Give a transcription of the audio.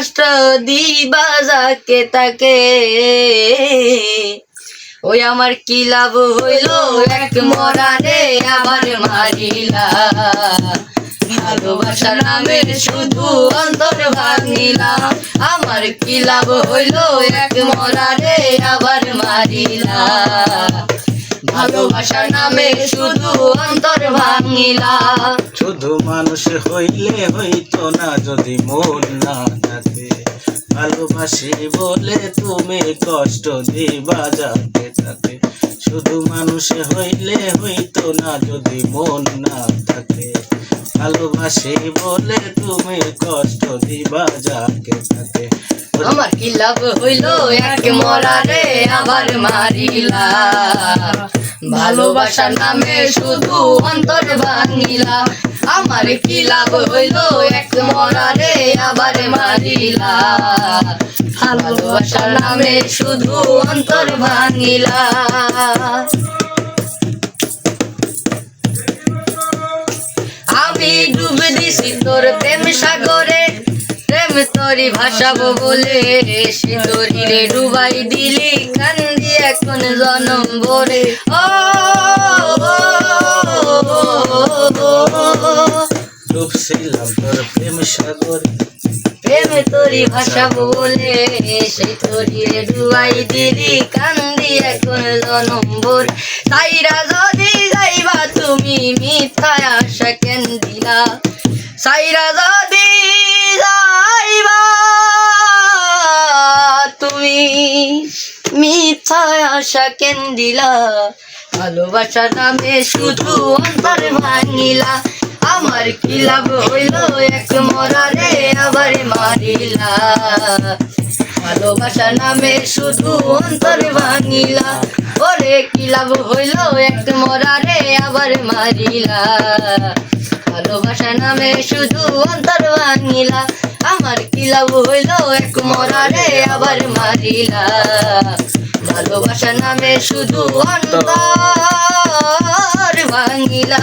কষ্ট দিবা যাকে তাকে। ওই আমার কি লাভ হইল? এক মরারে আবার মারিলা। ভালোবাসার নামে শুধু অন্তর ভাঙিলাম আমার কি লাভ হইল? এক মরারে আবার মারিলা। ভালোবাসার নামে শুধু অন্তর ভাঙিলা। শুধু মানুষ হইলে হইতো না যদি মন না থাকে। ভালোবাসি বলে তুমি কষ্ট দিবা যাকে তাকে। শুধু মানুষ হইলে হইতো না যদি মন না থাকে। ভালোবাসি বলে তুমি কষ্ট দিবা যাকে তাকে। আমার কি লাভ হইল? এক মরারে আবার মারিলা। ভালোবাসার নামে শুধু অন্তর ভাঙিলা আমার কি লাভ হইল? এক মরারে আবার মারিলা। ভালোবাসার নামে শুধু অন্তর ভাঙিলা আমি ডুবে দিছি তোর প্রেম সাগরে। প্রেম তোরি ভাসাবো বলে সে ডুবাই দিলি কান্দি এখন জনম ভরে। ও ডুবছিলাম তোর প্রেম সাগর। প্রেম তোরি ভাসাবো বলে সে তোরি ডুবাই দিলি কান্দি এখন জনম ভরে। তাইরা যদি যাইবা তুমি মিথ্যায় মিথ্যায় আশা দিলা ভালোবাসার নামে শুধু অন্তর ভাঙিলা। আমার কি লাভ হইল? এক মরারে আবার মারিলা। ভালোবাসার নামে শুধু অন্তর ভাঙিলা। ওরে কি লাভ হইল? এক মরারে আবার মারিলা। ভালোবাসা নামে শুধু অন্তর ভাঙিলা। আমার কি লাভ হইল? এক মরারে আবার মারিলা। ভালোবাসা নামে শুধু অন্তর ভাঙিলা